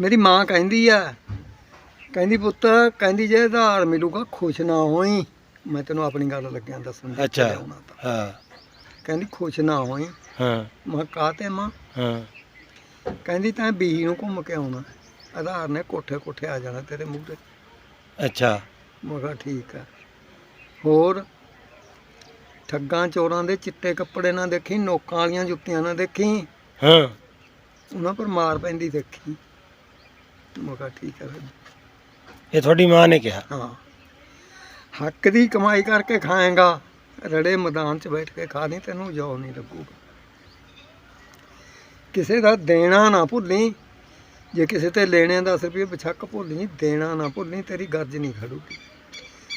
ਮੇਰੀ ਮਾਂ ਕਹਿੰਦੀ ਆ ਕਹਿੰਦੀ ਪੁੱਤ ਕਹਿੰਦੀ ਜੇ ਆਧਾਰ ਮਿਲੂਗਾ ਖੁਸ਼ ਨਾ ਹੋਈ। ਮੈਂ ਤੈਨੂੰ ਆਪਣੀ ਗੱਲ ਲੱਗਿਆ ਦੱਸਣ ਜਿੱਥੇ ਅੱਛਾ। ਲਿਆਉਣਾ ਤਾਂ। ਹਾਂ। ਕਹਿੰਦੀ ਖੁਸ਼ ਨਾ ਹੋਈ। ਹਾਂ। ਮੈਂ ਕਹਾ ਤੇ ਮਾਂ? ਹਾਂ। ਕਹਿੰਦੀ ਤੈਂ ਬੀਹੀ ਨੂੰ ਘੁੰਮ ਕੇ ਆਉਣਾ। ਆਧਾਰ ਨੇ ਕੋਠੇ ਕੋਠੇ ਆ ਜਾਣਾ ਤੇਰੇ ਮੂੰਹ ਤੇ। ਅੱਛਾ। ਮੈਂ ਕਿਹਾ ਠੀਕ ਆ। ਹੋਰ ਠੱਗਾਂ ਚੋਰਾਂ ਦੇ ਚਿੱਟੇ ਕੱਪੜੇ ਨਾ ਦੇਖੀ ਨੋਕਾਂ ਵਾਲੀਆਂ ਜੁੱਤੀਆਂ ਨਾ ਦੇਖੀ। ਹਾਂ। ਉਹਨਾਂ ਪਰ ਮਾਰ ਪੈਂਦੀ ਦੇਖੀ। ਮੈਂ ਕਿਹਾ ਠੀਕ ਹੈ ਫਿਰ। ਇਹ ਤੁਹਾਡੀ ਮਾਂ ਨੇ ਕਿਹਾ? ਹਾਂ। ਹੱਕ ਦੀ ਕਮਾਈ ਕਰਕੇ ਖਾਏਗਾ ਰੜੇ ਮੈਦਾਨ 'ਚ ਬੈਠ ਕੇ ਖਾ ਨਹੀਂ ਤੈਨੂੰ ਜੋ ਨਹੀਂ ਲੱਗੂਗਾ। ਕਿਸੇ ਦਾ ਦੇਣਾ ਨਾ ਭੁੱਲੀ ਜੇ ਕਿਸੇ ਤੇ ਲੈਣੇ 10 ਰੁਪਏ ਬਛੱਕ ਭੁੱਲੀ ਦੇਣਾ ਨਾ ਭੁੱਲੀ ਤੇਰੀ ਗਰਜ ਨਹੀਂ ਖੜੂਗੀ।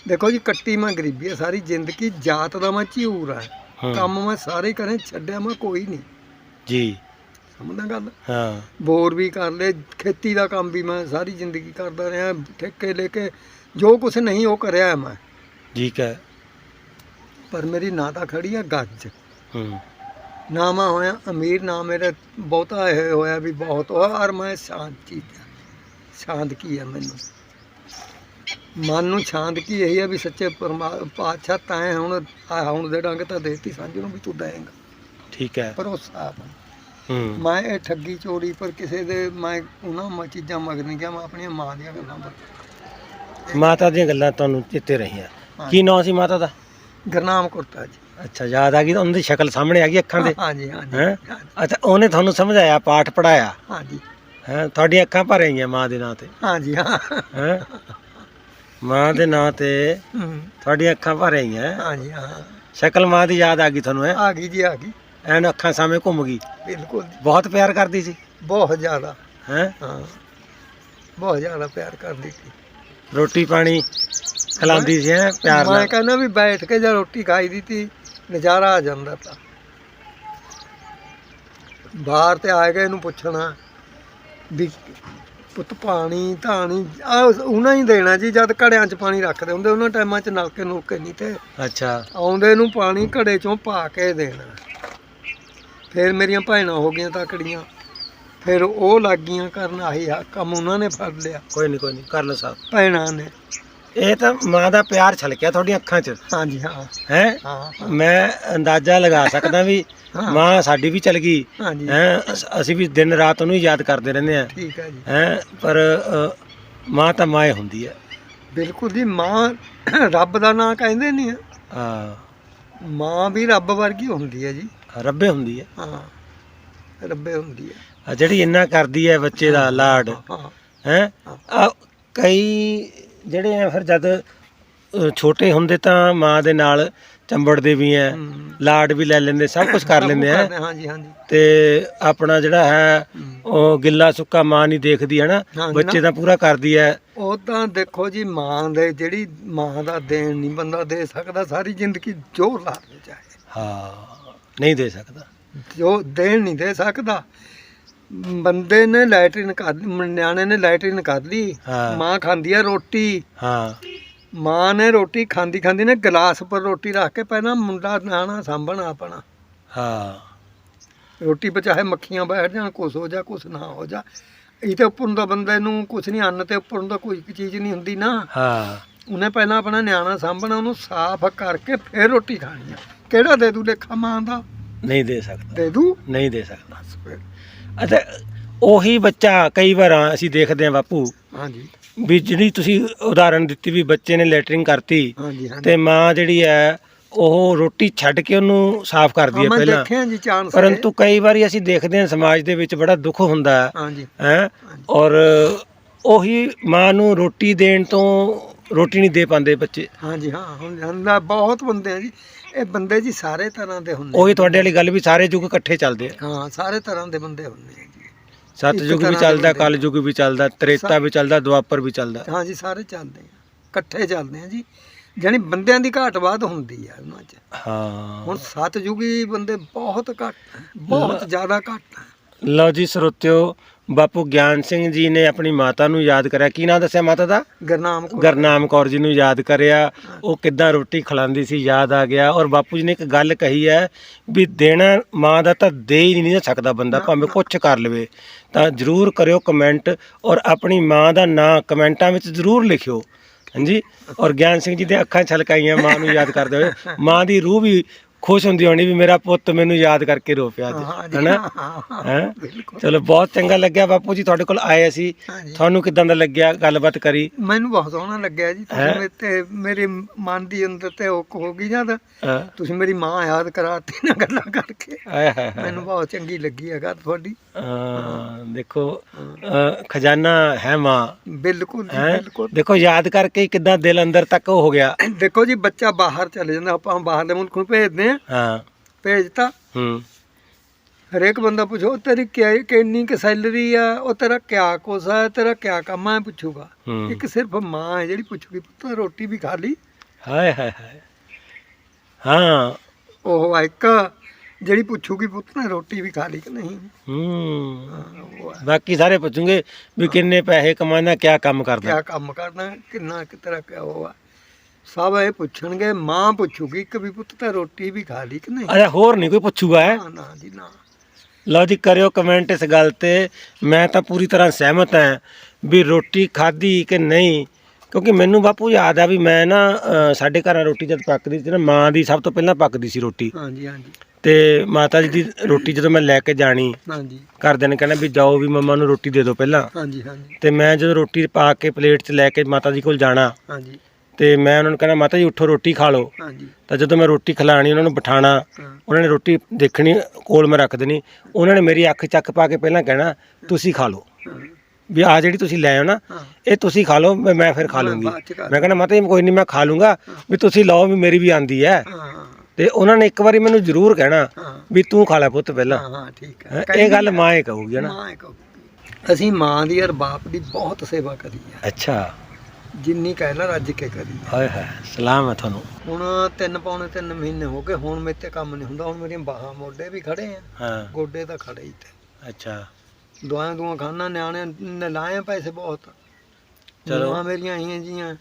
ਦੇਖੋ ਜੀ ਕੱਟੀ ਮੈਂ ਗਰੀਬੀ ਹੈ ਸਾਰੀ ਜ਼ਿੰਦਗੀ ਜਾਤ ਦਾ ਮੈਂ ਝਿਊਰ ਆ। ਹਾਂ। ਕੰਮ ਮੈਂ ਸਾਰੇ ਕਰੇ ਛੱਡਿਆ ਮੈਂ ਕੋਈ ਨਹੀਂ। ਜੀ। ਸਮਝਦਾ ਗੱਲ। ਹਾਂ। ਬੋਰ ਵੀ ਕਰ ਲਏ ਖੇਤੀ ਦਾ ਕੰਮ ਵੀ ਮੈਂ ਸਾਰੀ ਜ਼ਿੰਦਗੀ ਕਰਦਾ ਰਿਹਾ ਠੇਕੇ ਲੈ ਕੇ ਜੋ ਕੁਝ ਨਹੀਂ ਉਹ ਕਰਿਆ ਮੈਂ। ਠੀਕ ਹੈ। ਪਰ ਮੇਰੀ ਨਾ ਤਾਂ ਖੜੀ ਆ ਗੱਜ। ਹੂੰ। ਨਾ ਮੈਂ ਹੋਇਆ ਅਮੀਰ ਨਾ ਮੇਰੇ ਬਹੁਤਾ ਇਹ ਹੋਇਆ ਵੀ ਬਹੁਤ। ਹੋਇਆ ਔਰ ਮੈਂ ਸ਼ਾਂਤੀ ਸ਼ਾਂਤ ਕੀ ਹੈ ਮੈਨੂੰ? ਮਨ ਨੂੰ ਸ਼ਾਂਤ ਕੀ ਇਹੀ ਹੈ ਵੀ ਸੱਚੇ ਪਾਤਸ਼ਾਹ ਤੈਂ ਹੁਣ ਹੁਣ ਦੇ ਡੰਗ ਤਾਂ ਦੇਤੀ ਸਾਂਝ ਨੂੰ ਵੀ ਤੂੰ ਦੇਂਗਾ। ਠੀਕ ਹੈ। ਭਰੋਸਾ ਆ ਹੂੰ ਮੈਂ ਇਹ ਠੱਗੀ ਚੋਰੀ ਪਰ ਕਿਸੇ ਦੇ ਮੈਂ ਉਹਨਾਂ ਮ ਚੀਜ਼ਾਂ ਮਗਰ ਨਹੀਂ ਗਿਆ ਮੈਂ ਆਪਣੀਆਂ ਮਾਂ ਦੀਆਂ ਗੱਲਾਂ ਪਰ ਮਾਤਾ ਦੀਆਂ ਗੱਲਾਂ ਤੁਹਾਨੂੰ ਚਿੱਤੇ ਰਹੀਆਂ। ਕੀ ਨਾਂ ਸੀ ਮਾਤਾ ਦਾ? ਗਰਨਾਮ ਕੁਰਤਾ ਜੀ। ਅੱਛਾ ਯਾਦ ਆ ਗਈ ਤਾਂ ਉਹਨਾਂ ਦੀ ਸ਼ਕਲ ਸਾਹਮਣੇ ਆ ਗਈ ਅੱਖਾਂ ਦੇ। ਹਾਂਜੀ ਹਾਂਜੀ ਹੈਂ? ਅੱਛਾ ਉਹਨੇ ਤੁਹਾਨੂੰ ਸਮਝਾਇਆ ਪਾਠ ਪੜਾਇਆ ਹਾਂਜੀ ਹੈ ਤੁਹਾਡੀਆਂ ਅੱਖਾਂ ਭਰ ਆਈਆਂ ਮਾਂ ਦੇ ਨਾਂ ਤੇ। ਹਾਂਜੀ ਹਾਂ। ਹੈ? ਮਾਂ ਦੇ ਨਾਂ ਤੇ ਤੁਹਾਡੀਆਂ ਅੱਖਾਂ ਭਰ ਆਈਆਂ ਹਾਂਜੀ ਹਾਂ। ਸ਼ਕਲ ਮਾਂ ਦੀ ਯਾਦ ਆ ਗਈ ਤੁਹਾਨੂੰ ਹੈ? ਆ ਗਈ ਜੀ ਆ ਗਈ। ਐਨ ਅੱਖਾਂ ਸਾਹਮਣੇ ਘੁੰਮ ਗਈ। ਬਿਲਕੁਲ ਜੀ, ਬਹੁਤ ਪਿਆਰ ਕਰਦੀ ਸੀ? ਬਹੁਤ ਜ਼ਿਆਦਾ। ਹੈ? ਹਾਂ। ਬਹੁਤ ਜ਼ਿਆਦਾ ਪਿਆਰ ਕਰਦੀ ਸੀ। ਰੋਟੀ ਪਾਣੀ ਖਿਲਾਉਂਦੀ ਸੀ ਹੈ ਪਿਆਰ ਮੈਂ ਨਾਲ? ਕਹਿੰਦਾ ਵੀ ਬੈਠ ਕੇ ਜੇ ਰੋਟੀ ਖਾਈ ਦੀ ਤੀ ਨਜ਼ਾਰਾ ਆ ਜਾਂਦਾ ਤਾਂ। ਬਾਹਰ ਤੇ ਆ ਕੇ ਇਹਨੂੰ ਪੁੱਛਣਾ ਵੀ ਪੁੱਤ ਪਾਣੀ ਧਾਣੀ ਆ ਉਹਨਾਂ ਹੀ ਦੇਣਾ ਜੀ ਜਦ ਘੜਿਆਂ 'ਚ ਪਾਣੀ ਰੱਖਦੇ ਹੁੰਦੇ ਉਹਨਾਂ ਟਾਈਮਾਂ 'ਚ ਨਲਕੇ ਨੁਲਕੇ ਨਹੀਂ ਤੇ ਅੱਛਾ। ਆਉਂਦੇ ਨੂੰ ਪਾਣੀ ਘੜੇ 'ਚੋਂ ਪਾ ਕੇ ਦੇਣਾ। ਫਿਰ ਮੇਰੀਆਂ ਭੈਣਾਂ ਹੋ ਗਈਆਂ ਤਕੜੀਆਂ। ਫਿਰ ਉਹ ਲੱਗ ਗਈਆਂ ਕਰਨ ਆਹੀ ਆ ਕੰਮ ਉਹਨਾਂ ਨੇ ਫੜ ਲਿਆ। ਕੋਈ ਨਹੀਂ ਕੋਈ ਨਹੀਂ ਕਰ ਲਓ ਸਾਹਿਬ। ਭੈਣਾਂ ਨੇ। ਇਹ ਤਾਂ ਮਾਂ ਦਾ ਪਿਆਰ ਛਲਕਿਆ ਤੁਹਾਡੀਆਂ ਅੱਖਾਂ 'ਚ। ਹਾਂਜੀ ਹਾਂ। ਹੈ? ਹਾਂ। ਹਾਂ, ਮੈਂ ਅੰਦਾਜ਼ਾ ਲਗਾ ਸਕਦਾ ਵੀ ਹਾਂ। ਮਾਂ ਸਾਡੀ ਵੀ ਚਲ ਗਈ। ਹਾਂਜੀ। ਹੈ? ਅਸੀਂ ਵੀ ਦਿਨ ਰਾਤ ਉਹਨੂੰ ਹੀ ਯਾਦ ਕਰਦੇ ਰਹਿੰਦੇ ਆ ਠੀਕ ਹੈ ਜੀ। ਹੈ? ਪਰ ਅ, ਮਾਂ ਤਾਂ ਮਾਂ ਹੀ ਹੁੰਦੀ ਹੈ। ਬਿਲਕੁਲ ਜੀ ਮਾਂ ਰੱਬ ਦਾ ਨਾਂ ਕਹਿੰਦੇ ਨਹੀਂ ਆ। ਹਾਂ। ਮਾਂ ਵੀ ਰੱਬ ਵਰਗੀ ਹੁੰਦੀ ਹੈ ਜੀ। ਰੱਬੇ ਹੁੰਦੀ ਹੈ। ਹਾਂ ਰੱਬੇ ਹੁੰਦੀ ਹੈ। ਆ ਜਿਹੜੀ ਇੰਨਾ ਕਰਦੀ ਹੈ ਬੱਚੇ ਦਾ ਲਾਡ ਹਾਂ ਹੈ ਕਈ ਜਿਹੜੇ ਆ ਫਿਰ ਜਦ ਅ, ਛੋਟੇ ਹੁੰਦੇ ਤਾਂ ਮਾਂ ਦੇ ਨਾਲ ਚੰਬੜਦੇ ਵੀ ਐ ਹਮ, ਲਾਡ ਵੀ ਲੈ ਲੈਂਦੇ ਸਭ ਕੁਝ ਕਰ ਲੈਂਦੇ ਆ ਤੇ ਆਪਣਾ ਜਿਹੜਾ ਹੈ ਉਹ ਗਿੱਲਾ ਸੁੱਕਾ ਮਾਂ ਨਹੀਂ ਦੇਖਦੀ ਹੈ ਨਾ? ਬੱਚੇ ਨਾ। ਦਾ ਪੂਰਾ ਕਰਦੀ ਹੈ। ਉਹ ਤਾਂ ਦੇਖੋ ਜੀ ਮਾਂ ਦੇ ਜਿਹੜੀ ਮਾਂ ਦਾ ਦੇਣ ਨਹੀਂ ਬੰਦਾ ਦੇ ਸਕਦਾ ਸਾਰੀ ਜ਼ਿੰਦਗੀ ਜੋ ਲਾ ਚਾਹੇ ਹਾਂ। ਨਹੀਂ ਦੇ ਸਕਦਾ। ਜੋ ਦੇਣ ਨਹੀਂ ਦੇ ਸਕਦਾ। ਬੰਦੇ ਨੇ ਲੈਟਰਿਨ ਕਰ ਨਿਆਣੇ ਨੇ ਲੈਟਰਿਨ ਕਰ ਲਈ। ਹਾਂ। ਮਾਂ ਖਾਂਦੀ ਆ ਰੋਟੀ। ਹਾਂ। ਮਾਂ ਨੇ ਰੋਟੀ ਖਾਂਦੀ ਖਾਂਦੀ ਨੇ ਗਲਾਸ ਪਰ ਰੋਟੀ ਰੱਖ ਕੇ ਪਹਿਲਾਂ ਮੁੰਡਾ ਨਾਣਾ ਸਾਂਭਣਾ ਆਪਣਾ। ਹਾਂ। ਰੋਟੀ ਪਰ ਚਾਹੇ ਮੱਖੀਆਂ ਬੈਠ ਜਾਣ ਕੁਛ ਹੋ ਜਾ ਕੁਛ ਨਾ ਹੋ ਜਾ। ਇਹ ਤੇ ਉੱਪਰ ਦਾ ਬੰਦੇ ਨੂੰ ਕੁਛ ਨਹੀਂ ਅੰਨ ਤੇ ਉੱਪਰ ਦਾ ਕੋਈ ਚੀਜ਼ ਨਹੀਂ ਹੁੰਦੀ ਨਾ। ਹਾਂ। ਉਹਨੇ ਪਹਿਲਾਂ ਆਪਣਾ ਨਿਆਣਾ ਸਾਂਭਣਾ ਉਹਨੂੰ ਸਾਫ਼ ਕਰਕੇ ਫਿਰ ਰੋਟੀ ਖਾਣੀ ਆ। ਕਿਹੜਾ ਦੇ ਦੂ ਲੇਖਾ ਮਾਂ ਦਾ? ਨਹੀਂ ਦੇ ਸਕਦਾ। ਦੇ ਦੂ? ਨਹੀਂ ਦੇ ਸਕਦਾ। ਅਤੇ ਉਹੀ ਬੱਚਾ ਕਈ ਵਾਰ ਅਸੀਂ ਦੇਖਦੇ ਹਾਂ ਬਾਪੂ। ਹਾਂਜੀ। ਵੀ ਜਿਹੜੀ ਤੁਸੀਂ ਉਦਾਹਰਣ ਦਿੱਤੀ ਵੀ ਬੱਚੇ ਨੇ ਲੈਟਰਿੰਗ ਕਰਤੀ ਹਾਂਜੀ ਹਾਂਜੀ। ਤੇ ਮਾਂ ਜਿਹੜੀ ਹੈ ਉਹ ਰੋਟੀ ਛੱਡ ਕੇ ਉਹਨੂੰ ਸਾਫ਼ ਕਰਦੀ ਹਾਂ, ਹੈ ਮੈਂ ਪਹਿਲਾਂ। ਦੇਖਿਆ ਜੀ ਚਾਂਸ ਪਰੰਤੂ ਕਈ ਵਾਰੀ ਅਸੀਂ ਦੇਖਦੇ ਹਾਂ ਸਮਾਜ ਦੇ ਵਿੱਚ ਬੜਾ ਦੁੱਖ ਹੁੰਦਾ ਹੈ। ਹਾਂਜੀ। ਹੈਂ? ਔਰ ਉਹੀ ਮਾਂ ਨੂੰ ਰੋਟੀ ਦੇਣ ਤੋਂ ਰੋਟੀ ਨਹੀਂ ਦੇ ਪਾਉਂਦੇ ਬੱਚੇ। ਹਾਂਜੀ ਹਾਂ ਹੁਣ ਬਹੁਤ ਬੰਦੇ ਆ ਜੀ। ਇਹ ਬੰਦੇ ਜੀ ਸਾਰੇ ਤਰ੍ਹਾਂ ਦੇ ਹੁੰਦੇ ਉਹੀ ਤੁਹਾਡੇ ਵਾਲੀ ਗੱਲ ਵੀ ਸਾਰੇ ਯੁੱਗ ਇਕੱਠੇ ਚੱਲਦੇ ਆ। ਹਾਂ ਸਾਰੇ ਤਰ੍ਹਾਂ ਦੇ ਬੰਦੇ ਹੁੰਦੇ ਆ ਜੀ। ਵੀ ਚੱਲਦਾ ਬੰਦੇ। ਕਲਯੁਗ ਵੀ ਚੱਲਦਾ ਤ੍ਰੇਤਾ ਵੀ ਚੱਲਦਾ ਦੁਆਪਰ ਵੀ ਚੱਲਦਾ। ਹਾਂਜੀ ਸਾਰੇ ਚੱਲਦੇ ਆ ਇਕੱਠੇ ਚੱਲਦੇ ਆ ਜੀ। ਜਾਣੀ ਬੰਦਿਆਂ ਦੀ ਘਾਟ ਬਾਤ ਹੁੰਦੀ ਆ ਉਹਨਾਂ 'ਚ। ਹਾਂ। ਹੁਣ ਸਤਜੁਗੀ ਬੰਦੇ ਬਹੁਤ ਘੱਟ ਬਹੁਤ ਜ਼ਿਆਦਾ ਘੱਟ। ਲਓ ਜੀ ਸਰੋਤਿਓ ਬਾਪੂ ਗਿਆਨ ਸਿੰਘ ਜੀ ਨੇ ਆਪਣੀ ਮਾਤਾ ਨੂੰ ਯਾਦ ਕਰਿਆ। ਕੀ ਨਾਂ ਦੱਸਿਆ ਮਾਤਾ ਦਾ? ਗਰਨਾਮ ਕੌਰ। ਗਰਨਾਮ ਕੌਰ ਜੀ ਨੂੰ ਯਾਦ ਕਰਿਆ। ਉਹ ਕਿੱਦਾਂ ਰੋਟੀ ਖਿਲਾਉਂਦੀ ਸੀ ਯਾਦ ਆ ਗਿਆ। ਔਰ ਬਾਪੂ ਜੀ ਨੇ ਇੱਕ ਗੱਲ ਕਹੀ ਹੈ ਵੀ ਦੇਣਾ ਮਾਂ ਦਾ ਤਾਂ ਦੇ ਹੀ ਨਹੀਂ ਸਕਦਾ ਬੰਦਾ ਭਾਵੇਂ ਕੁਝ ਕਰ ਲਵੇ। ਤਾਂ ਜਰੂਰ ਕਰਿਓ ਕਮੈਂਟ ਔਰ ਆਪਣੀ ਮਾਂ ਦਾ ਨਾਂ ਕਮੈਂਟਾਂ ਵਿੱਚ ਜਰੂਰ ਲਿਖਿਓ। ਹਾਂਜੀ? ਔਰ ਗਿਆਨ ਸਿੰਘ ਜੀ ਦੇ ਅੱਖਾਂ ਛਲਕਾਈਆਂ ਮਾਂ ਨੂੰ ਯਾਦ ਕਰਦੇ ਹੋਏ। ਮਾਂ ਦੀ ਰੂਹ ਵੀ ਖੁਸ਼ ਹੁੰਦੀ ਹੋਣੀ ਵੀ ਮੇਰਾ ਪੁੱਤ ਮੈਨੂੰ ਯਾਦ ਕਰਕੇ ਰੋ ਪਿਆ ਅੱਜ ਜੀ, ਹੈਨਾ? ਹਾਂ, ਚਲੋ ਬਹੁਤ ਚੰਗਾ ਲੱਗਿਆ ਬਾਪੂ ਜੀ ਤੁਹਾਡੇ ਕੋਲ ਆਏ ਅਸੀਂ। ਤੁਹਾਨੂੰ ਕਿਦਾਂ ਦਾ ਲੱਗਿਆ ਗੱਲਬਾਤ ਕਰੀ? ਮੈਨੂੰ ਬਹੁਤ ਸੋਹਣਾ ਲੱਗਿਆ ਜੀ? ਤੁਸੀਂ ਮੇਰੇ ਤੇ ਮੇਰੇ ਮਨ ਦੀ ਅੰਦਰ ਤੇ ਉਹ ਹੋ ਗਈ ਜਦ ਤੁਸੀਂ ਮੇਰੀ ਮਾਂ ਯਾਦ ਕਰਾਤੀ ਨਾ ਗੱਲਾਂ ਕਰਕੇ। ਮੈਨੂੰ ਬਹੁਤ ਚੰਗੀ ਲੱਗੀ ਹੈ ਗੱਲ ਤੁਹਾਡੀ। ਦੇਖੋ ਖਜ਼ਾਨਾ ਹੈ ਮਾਂ। ਬਿਲਕੁਲ ਜੀ ਹੈ? ਬਿਲਕੁਲ। ਦੇਖੋ ਯਾਦ ਕਰਕੇ ਹੀ ਕਿੱਦਾਂ ਦਿਲ ਅੰਦਰ ਤੱਕ ਹੋ ਗਿਆ। ਦੇਖੋ ਜੀ ਬੱਚਾ ਬਾਹਰ ਚਲੇ ਜਾਂਦਾ ਆਪਾਂ ਬਾਹਰਲੇ ਮੁਲਕ ਨੂੰ ਭੇਜਦੇ ਆ ਹਾਂ। ਭੇਜਤਾ। ਹੂੰ। ਹਰੇਕ ਬੰਦਾ ਪੁੱਛੋ "ਉਹ ਤੇਰੀ ਕਿਆ ਕਿੰਨੀ ਕੁ ਸੈਲਰੀ ਆ? ਉਹ ਤੇਰਾ ਕਿਆ ਕੁਛ ਆ? ਤੇਰਾ ਕਿਆ ਕੰਮ ਆ? ਪੁੱਛੂਗਾ। ਹੂੰ। ਇੱਕ ਸਿਰਫ ਮਾਂ ਹੈ ਜਿਹੜੀ ਪੁੱਛੂਗੀ ਪੁੱਤ ਰੋਟੀ ਵੀ ਖਾ ਲਈ? ਹਾਏ ਹਾਏ ਹਾਏ। ਹਾਂ। ਉਹ ਇੱਕ ਜਿਹੜੀ ਪੁੱਛੂਗੀ ਪੁੱਤ ਨੇ ਰੋਟੀ ਵੀ ਖਾ ਲਈ ਕਿ ਨਹੀਂ? ਹੂੰ। ਹਾਂ, ਉਹ ਆ। ਬਾਕੀ ਸਾਰੇ ਪੁੱਛੂਗੇ ਵੀ ਕਿੰਨੇ ਪੈਸੇ ਕਮਾਉਂਦਾ ਕਿਆ ਕੰਮ ਕਰਦਾ ਕਿਆ ਕੰਮ ਕਰਨਾ ਕਿੰਨਾ ਕਿ ਤੇਰਾ ਕਿਆ ਉਹ ਆ। ਸਭ ਇਹ ਪੁੱਛਣਗੇ ਮਾਂ ਪੁੱਛੂਗੀ ਕਿ ਵੀ ਪੁੱਤ ਤੇ ਰੋਟੀ ਵੀ ਖਾ ਲਈ ਕਿ ਨਹੀਂ? ਅਰੇ ਹੋਰ ਨਹੀਂ ਕੋਈ ਪੁੱਛੂਗਾ ਹੈ? ਨਾ ਨਾ ਜੀ ਨਾ। ਲਓ ਜੀ ਕਰਿਓ ਕਮੈਂਟ ਇਸ ਗੱਲ ਤੇ। ਮੈਂ ਤਾਂ ਪੂਰੀ ਤਰ੍ਹਾਂ ਸਹਿਮਤ ਹਾਂ ਵੀ ਰੋਟੀ ਖਾਧੀ ਕਿ ਨਹੀਂ। ਕਿਉਂਕਿ ਮੈਨੂੰ ਬਾਪੂ ਯਾਦ ਆ ਵੀ ਮੈਂ ਨਾ ਅ, ਸਾਡੇ ਘਰਾਂ ਰੋਟੀ ਜਦ ਪੱਕਦੀ ਸੀ ਨਾ ਮਾਂ ਦੀ ਸਭ ਤੋਂ ਪਹਿਲਾਂ ਪੱਕਦੀ ਸੀ ਰੋਟੀ। ਹਾਂਜੀ ਹਾਂਜੀ। ਤੇ ਮਾਤਾ ਜੀ ਦੀ ਰੋਟੀ ਜਦੋਂ ਮੈਂ ਲੈ ਕੇ ਜਾਣੀ ਹਾਂਜੀ। ਘਰਦਿਆਂ ਨੇ ਕਹਿਣਾ ਵੀ ਜਾਓ ਵੀ ਮੰਮਾ ਨੂੰ ਰੋਟੀ ਦੇ ਦਿਓ ਪਹਿਲਾਂ। ਹਾਂਜੀ ਹਾਂਜੀ। ਤੇ ਮੈਂ ਜਦੋਂ ਰੋਟੀ ਪਾ ਕੇ ਪਲੇਟ 'ਚ ਲੈ ਕੇ ਮਾਤਾ ਜੀ ਕੋਲ ਜਾਣਾ ਹਾਂਜੀ। ਤੇ ਮੈਂ ਉਹਨਾਂ ਨੂੰ ਕਹਿਣਾ ਮਾਤਾ ਜੀ ਉੱਠੋ ਰੋਟੀ ਖਾ ਲਓ। ਹਾਂਜੀ। ਤਾਂ ਜਦੋਂ ਮੈਂ ਰੋਟੀ ਖਿਲਾਣੀ ਉਹਨਾਂ ਨੂੰ ਬਿਠਾਣਾ ਉਹਨਾਂ ਨੇ ਰੋਟੀ ਦੇਖਣੀ ਕੋਲ ਮੈਂ ਰੱਖ ਦੇਣੀ ਉਹਨਾਂ ਨੇ ਮੇਰੀ ਅੱਖ ਚੱਕ ਪਾ ਕੇ ਪਹਿਲਾਂ ਕਹਿਣਾ ਤੁਸੀਂ ਖਾ ਲਓ। ਵੀ ਆ ਜਿਹੜੀ ਤੁਸੀਂ ਲੈ ਆਓ ਨਾ ਇਹ ਤੁਸੀਂ ਖਾ ਲਓ ਮੈਂ ਮੈਂ ਫਿਰ ਖਾ ਲੂੰਗੀ। ਮੈਂ ਕਹਿੰਦਾ ਮਾਤਾ ਜੀ ਕੋਈ ਨਹੀਂ ਮੈਂ ਖਾ ਲੂੰਗਾ ਵੀ ਤੁਸੀਂ ਲਓ ਵੀ ਮੇਰੀ ਵੀ ਆਂਦੀ ਹਾਂ। ਤੇ ਉਹਨਾਂ ਨੇ ਇੱਕ ਵਾਰੀ ਮੈਨੂੰ ਜ਼ਰੂਰ ਕਹਿਣਾ ਵੀ ਤੂੰ ਖਾ ਲੈ ਪੁੱਤ ਪਹਿਲਾਂ। ਹਾਂ ਹਾਂ ਠੀਕ ਹੈਂ, ਹੈ ਇਹ ਗੱਲ ਮਾਂ ਹੀ ਕਹੂਗੀ ਨਾ? ਮਾਂ ਅਸੀਂ ਮਾਂ ਦੀ ਔਰ ਬਾਪ ਦੀ ਬਹੁਤ ਸੇਵਾ ਕਰੀ ਹੈ ਅੱਛਾ। ਜਿੰਨੀ ਕਹਿ ਲਾ ਰੱਜ ਕੇ ਕਰੀ। ਹਾਏ ਹਾਏ ਸਲਾਮ ਹੈ ਤੁਹਾਨੂੰ। ਹੁਣ ਤਿੰਨ ਪੌਣੇ ਤਿੰਨ ਮਹੀਨੇ ਹੋ ਗਏ ਹੁਣ ਮੇਰੇ ਤੇ ਕੰਮ ਨਹੀਂ ਹੁੰਦਾ। ਹੁਣ ਮੇਰੀਆਂ ਬਾਹਾਂ ਮੋਢੇ ਵੀ ਖੜੇ ਆ। ਹਾਂ। ਗੋਡੇ ਤਾਂ ਖੜੇ ਹੀ ਤੇ। ਅੱਛਾ। ਦਵਾਈਆਂ ਦੂਆਂ ਖਾਣਾ ਨਿਆਣੇ ਨੇ ਲਾਏ ਪੈਸੇ ਬਹੁਤ। ਚਲੋ। ਮੇਰੀਆਂ ਆਈਆਂ ਜੀਆਂ।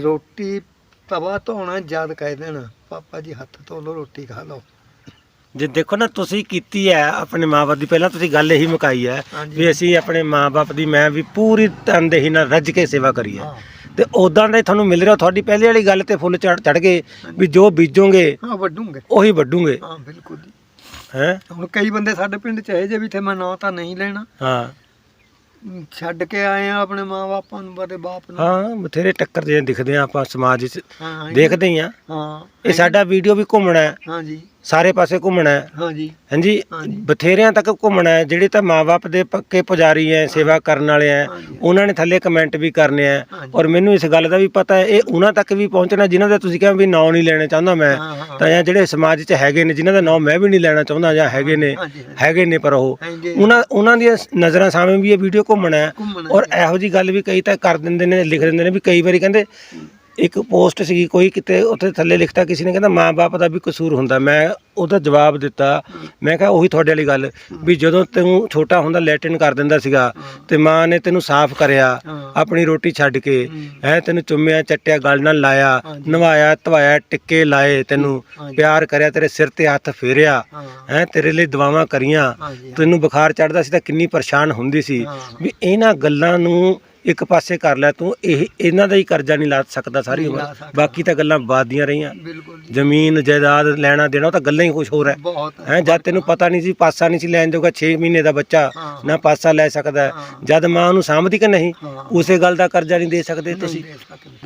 ਰੋਟੀ ਤਵਾ ਧੋਣਾ ਜਦ ਕਹਿ ਦੇਣ। ਪਾਪਾ ਜੀ ਹੱਥ ਧੋ ਲਓ ਰੋਟੀ ਖਾ ਲਓ। ਜੇ ਦੇਖੋ ਨਾ ਤੁਸੀਂ ਕੀਤੀ ਹੈ ਆਪਣੇ ਮਾਪੇ ਦੀ ਪਹਿਲਾਂ ਤੁਸੀਂ ਗੱਲ ਇਹੀ ਮੁਕਾਈ ਹੈ ਹਾਂਜੀ। ਵੀ ਅਸੀਂ ਆਪਣੇ ਮਾਪੇ ਦੀ ਮੈਂ ਵੀ ਪੂਰੀ ਤਨਦੇਹੀ ਨਾਲ ਰੱਜ ਕੇ ਸੇਵਾ ਕਰੀ ਹੈ। ਹਾਂ। ਤੇ ਉਦਾਂ ਦਾ ਹੀ ਤੁਹਾਨੂੰ ਮਿਲ ਰਿਹਾ ਤੁਹਾਡੀ ਪਹਿਲੀ ਵਾਲੀ ਗੱਲ ਤੇ ਫੁੱਲ ਚੜ ਚੜ ਗਏ ਵੀ ਜੋ ਬੀਜੋਗੇ ਹਾਂ ਵੱਡੂਗੇ ਉਹੀ ਵੱਢੂਗੇ। ਹਾਂ ਬਿਲਕੁਲ ਜੀ। ਹੈ? ਹੁਣ ਕਈ ਬੰਦੇ ਸਾਡੇ ਪਿੰਡ ਚ ਇਹ ਜੇ ਵੀ ਤੇ ਮੈਂ ਨਾਂ ਤਾਂ ਨਹੀਂ ਲੈਣਾ। ਹਾਂ। ਛੱਡ ਕੇ ਆਏ ਆ ਆਪਣੇ ਮਾਪਿਆਂ ਨੂੰ ਬੜੇ ਬਾਪ ਨੂੰ। ਹਾਂ ਬਥੇਰੇ ਟੱਕਰ ਜੇ ਦਿਖਦੇ ਆ ਆਪਾਂ ਸਮਾਜ ਵਿੱਚ। ਹਾਂ ਦੇਖਦੇ ਹੀ ਆ। ਹਾਂ ਇਹ ਸਾਡਾ ਵੀਡੀਓ ਵੀ ਘੁੰਮਣਾ ਹੈ। ਹਾਂਜੀ। ਸਾਰੇ ਪਾਸੇ ਘੁੰਮਣਾ ਹੈ ਹਾਂਜੀ ਹਾਂਜੀ ਹਾਂਜੀ। ਬਥੇਰਿਆਂ ਤੱਕ ਘੁੰਮਣਾ ਹੈ ਜਿਹੜੇ ਤਾਂ ਮਾਪੇ ਦੇ ਪੱਕੇ ਪੁਜਾਰੀ ਐ ਸੇਵਾ ਕਰਨ ਵਾਲੇ ਐ ਹਾਂਜੀ। ਉਹਨਾਂ ਨੇ ਥੱਲੇ ਕਮੈਂਟ ਵੀ ਕਰਨੇ ਹਾਂਜੀ। ਔਰ ਮੈਨੂੰ ਇਸ ਗੱਲ ਦਾ ਵੀ ਪਤਾ ਹੈ ਇਹ ਉਹਨਾਂ ਤੱਕ ਵੀ ਪਹੁੰਚਣਾ ਜਿਨ੍ਹਾਂ ਦਾ ਤੁਸੀਂ ਕਹਿੰਦੇ ਵੀ ਨਾਂ ਨਹੀਂ ਲੈਣਾ ਚਾਹੁੰਦਾ ਮੈਂ ਹਾਂ, ਹਾਂ। ਤਾਂ ਜਾਂ ਜਿਹੜੇ ਸਮਾਜ 'ਚ ਹੈਗੇ ਨੇ ਜਿਨ੍ਹਾਂ ਦਾ ਨਾਂ ਮੈਂ ਵੀ ਨਹੀਂ ਲੈਣਾ ਚਾਹੁੰਦਾ ਜਾਂ ਹੈਗੇ ਨੇ ਹਾਂਜੀ, ਹਾਂਜੀ। ਹੈਗੇ ਨੇ ਪਰ ਉਹ ਹੈਗੇ। ਉਹਨਾਂ ਉਹਨਾਂ ਦੀਆਂ ਨਜ਼ਰਾਂ ਸਾਹਮਣੇ ਵੀ ਇਹ ਵੀਡੀਓ ਘੁੰਮਣਾ ਹੈ ਘੁੰਮਣਾ ਔਰ ਇਹੋ ਜੀ ਗੱਲ ਵੀ ਕਈ ਤਾਂ ਕਰ ਦਿੰਦੇ ਨੇ ਲਿਖ ਦਿੰਦੇ ਨੇ ਵੀ ਕਈ ਵਾਰੀ ਕਹਿੰਦੇ ਇੱਕ ਪੋਸਟ ਸੀਗੀ ਕੋਈ ਕਿਤੇ ਉੱਥੇ ਥੱਲੇ ਲਿਖਤਾ ਕਿਸੇ ਨੇ ਕਹਿੰਦਾ ਮਾਂ-ਬਾਪ ਦਾ ਵੀ ਕਸੂਰ ਹੁੰਦਾ ਮੈਂ ਉਹਦਾ ਜਵਾਬ ਦਿੱਤਾ ਮੈਂ ਕਿਹਾ ਉਹੀ ਤੁਹਾਡੇ ਵਾਲੀ ਗੱਲ ਵੀ ਜਦੋਂ ਤੂੰ ਛੋਟਾ ਹੁੰਦਾ ਲੈਟਿਨ ਕਰ ਦਿੰਦਾ ਸੀਗਾ ਤੇ ਮਾਂ ਨੇ ਤੈਨੂੰ ਸਾਫ਼ ਕਰਿਆ। ਆਪਣੀ ਰੋਟੀ ਛੱਡ ਕੇ ਹੂੰ। ਤੈਨੂੰ ਚੁੰਮਿਆ ਚੱਟਿਆ ਗਲ ਨਾਲ ਲਾਇਆ। ਨਵਾਇਆ ਧਵਾਇਆ ਟਿੱਕੇ ਲਾਏ ਤੈਨੂੰ। ਪਿਆਰ ਕਰਿਆ ਤੇਰੇ ਸਿਰ ਤੇ ਹੱਥ ਫੇਰਿਆ ਹਾਂ ਤੇਰੇ ਲਈ ਦੁਆਵਾਂ ਕਰੀਆਂ ਤੈਨੂੰ ਬੁਖਾਰ ਚੜਦਾ ਸੀ ਤਾਂ ਕਿੰਨੀ ਪਰੇਸ਼ਾਨ ਹੁੰਦੀ ਸੀ। ਵੀ ਇਹਨਾਂ ਗੱਲਾਂ ਨੂੰ ਇੱਕ ਪਾਸੇ ਕਰ ਲੈ ਤੂੰ ਇਹ ਇਹਨਾਂ ਦਾ ਹੀ ਕਰਜ਼ਾ ਨਹੀਂ ਲਾ ਸਕਦਾ ਸਾਰੀ ਉਮਰ। ਬਾਕੀ ਤਾਂ ਗੱਲਾਂ ਬਾਦੀਆਂ ਰਹੀਆਂ ਬਿਲਕੁਲ ਜੀ ਜ਼ਮੀਨ ਜਾਇਦਾਦ ਲੈਣਾ ਦੇਣਾ ਉਹ ਤਾਂ ਗੱਲਾਂ ਹੀ ਕੁਝ ਹੋਰ ਹੈ ਹੈ ਜਦ ਤੈਨੂੰ ਪਤਾ ਨਹੀਂ ਸੀ ਪਾਸਾ ਨਹੀਂ ਸੀ ਲੈਣ ਜੋਗਾ 6 ਮਹੀਨੇ ਦਾ ਬੱਚਾ। ਨਾ ਪਾਸਾ ਲੈ ਸਕਦਾ। ਜਦ ਮਾਂ ਨੂੰ ਸਾਂਭਦੀ ਕਿ ਨਹੀਂ। ਉਸੇ ਗੱਲ ਦਾ ਕਰਜ਼ਾ ਨਹੀਂ ਦੇ ਸਕਦੇ ਤੁਸੀਂ।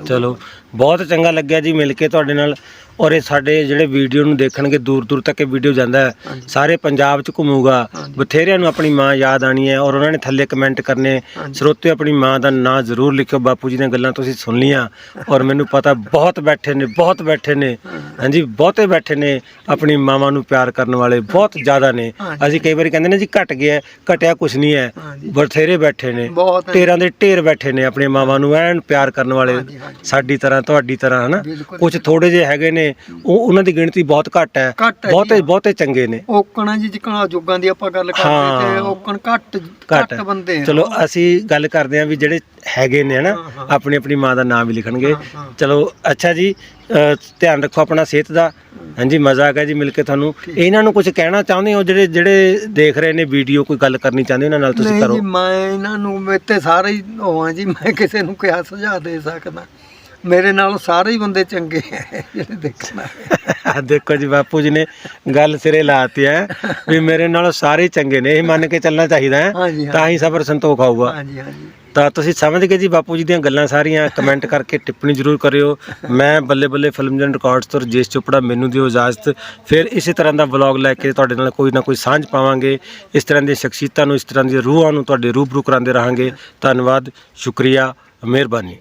ਚਲੋ ਬਹੁਤ ਚੰਗਾ ਲੱਗਿਆ ਜੀ ਮਿਲ ਕੇ ਤੁਹਾਡੇ ਨਾਲ ਔਰ ਇਹ ਸਾਡੇ ਜਿਹੜੇ ਵੀਡੀਓ ਨੂੰ ਦੇਖਣਗੇ ਦੂਰ ਦੂਰ ਤੱਕ ਇਹ ਵੀਡੀਓ ਜਾਂਦਾ ਹੈ। ਸਾਰੇ ਪੰਜਾਬ 'ਚ ਘੁੰਮੂਗਾ। ਬਥੇਰਿਆਂ ਨੂੰ ਆਪਣੀ ਮਾਂ ਯਾਦ ਆਣੀ ਹੈ ਔਰ ਉਹਨਾਂ ਨੇ ਥੱਲੇ ਕਮੈਂਟ ਕਰਨੇ। ਸਰੋਤੇ ਆਪਣੀ ਮਾਂ ਦਾ ਨਾਂ ਜ਼ਰੂਰ ਲਿਖਿਓ ਬਾਪੂ ਜੀ ਦੀਆਂ ਗੱਲਾਂ ਤੁਸੀਂ ਸੁਣ ਲੀਆਂ ਔਰ ਮੈਨੂੰ ਪਤਾ ਬਹੁਤ ਬੈਠੇ ਨੇ ਬਹੁਤ ਬੈਠੇ ਨੇ ਹਾਂਜੀ ਬਹੁਤੇ ਬੈਠੇ ਨੇ ਆਪਣੀ ਮਾਵਾਂ ਨੂੰ ਪਿਆਰ ਕਰਨ ਵਾਲੇ ਬਹੁਤ ਜ਼ਿਆਦਾ ਨੇ। ਅਸੀਂ ਕਈ ਵਾਰੀ ਕਹਿੰਦੇ ਨੇ ਜੀ ਘਟ ਗਿਆ ਘਟਿਆ ਕੁਝ ਨਹੀਂ ਹੈ। ਬਥੇਰੇ ਬੈਠੇ ਨੇ। ਢੇਰਾਂ ਦੇ ਢੇਰ ਬੈਠੇ ਨੇ ਆਪਣੀਆਂ ਮਾਵਾਂ ਨੂੰ ਐਨ ਪਿਆਰ ਕਰਨ ਵਾਲੇ। ਸਾਡੀ ਤਰ੍ਹਾਂ ਤੁਹਾਡੀ ਤਰ੍ਹਾਂ ਹਨਾ। ਕੁਝ ਥੋੜੇ ਜਿਹੇ ਹੈਗੇ ਨੇ ਨੇ ਉਹ ਉਹਨਾਂ ਦੀ ਗਿਣਤੀ ਬਹੁਤ ਘੱਟ ਹੈ ਘੱਟ ਹੈ ਬਹੁਤੇ। ਬਹੁਤੇ ਚੰਗੇ ਨੇ ਓਕਣਾ ਜੀ ਜਿਕਣਾ ਜੋਗਾਂ ਦੀ ਆਪਾਂ ਗੱਲ ਕਰਦੇ ਹਾਂ। ਤੇ ਓਕਣ ਘੱਟ ਘੱਟ ਹੈ। ਬੰਦੇ ਆ ਚਲੋ ਅਸੀਂ ਗੱਲ ਕਰਦੇ ਹਾਂ ਵੀ ਜਿਹੜੇ ਹੈਗੇ ਨੇ ਹਨਾ ਹਾਂ, ਹਾਂ। ਆਪਣੀ ਆਪਣੀ ਮਾਂ ਦਾ ਨਾਮ ਵੀ ਲਿਖਣਗੇ ਹਾਂ, ਹਾਂ। ਚਲੋ ਅੱਛਾ ਜੀ ਅ, ਧਿਆਨ ਰੱਖੋ ਆਪਣਾ ਸਿਹਤ ਦਾ ਹਾਂਜੀ ਮਜ਼ਾ ਆ ਗਿਆ ਜੀ ਮਿਲ ਕੇ ਤੁਹਾਨੂੰ ਇਹਨਾਂ ਨੂੰ ਕੁਝ ਕਹਿਣਾ ਚਾਹੁੰਦੇ ਹੋ ਜਿਹੜੇ ਜਿਹੜੇ ਦੇਖ ਰਹੇ ਨੇ ਵੀਡੀਓ ਕੋਈ ਗੱਲ ਕਰਨੀ ਚਾਹੁੰਦੇ ਉਹਨਾਂ ਨਾਲ ਤੁਸੀਂ ਨਹੀਂ ਕਰੋ ਜੀ ਮੈਂ ਇਹਨਾਂ ਨੂੰ ਮੇਰੇ ਤੇ ਸਾਰੇ ਹੀ ਹੋਵਾਂ ਜੀ ਮੈਂ ਕਿਸੇ ਨੂੰ ਕਿਹਾ ਸੁਝਾਅ ਦੇ ਸਕਦਾ ਮੇਰੇ ਨਾਲ ਸਾਰੇ ਹੀ ਬੰਦੇ ਚੰਗੇ ਆ ਜਿਹੜੇ ਦੇਖਣਾ। ਆਹ ਦੇਖੋ ਜੀ ਬਾਪੂ ਜੀ ਨੇ ਗੱਲ ਸਿਰੇ ਲਾਤੀ ਹੈ ਵੀ ਮੇਰੇ ਨਾਲ ਸਾਰੇ ਹੀ ਚੰਗੇ ਨੇ ਇਹ ਮੰਨ ਕੇ ਚੱਲਣਾ ਚਾਹੀਦਾ ਹਾਂ ਤਾਂ ਹੀ ਸਬਰ ਸੰਤੋਖ ਆਊਗਾ। ਹਾਂਜੀ ਹਾਂਜੀ। ਤਾਂ ਤੁਸੀਂ ਸਮਝ ਗਏ ਜੀ ਬਾਪੂ ਜੀ ਦੀਆਂ ਗੱਲਾਂ ਸਾਰੀਆਂ ਕਮੈਂਟ ਕਰਕੇ ਟਿੱਪਣੀ ਜ਼ਰੂਰ ਕਰਿਓ। ਮੈਂ ਬੱਲੇ ਬੱਲੇ ਫਿਲਮ ਜਨ ਰਿਕਾਰਡਸ ਤੋਂ ਰਜੇਸ਼ ਚੋਪੜਾ ਮੈਨੂੰ ਦਿਓ ਇਜਾਜ਼ਤ। ਫਿਰ ਇਸੇ ਤਰ੍ਹਾਂ ਦਾ ਵਲੌਗ ਲੈ ਕੇ ਤੁਹਾਡੇ ਨਾਲ ਕੋਈ ਨਾ ਕੋਈ ਸਾਂਝ ਪਾਵਾਂਗੇ। ਇਸ ਤਰ੍ਹਾਂ ਦੀਆਂ ਸ਼ਖਸੀਅਤਾਂ ਨੂੰ ਇਸ ਤਰ੍ਹਾਂ ਦੀਆਂ ਰੂਹਾਂ ਨੂੰ ਤੁਹਾਡੇ ਰੂਬਰੂ ਕਰਾਉਂਦੇ ਰਹਾਂਗੇ। ਧੰਨਵਾਦ ਸ਼ੁਕਰੀਆ ਮਿਹਰਬਾਨੀ।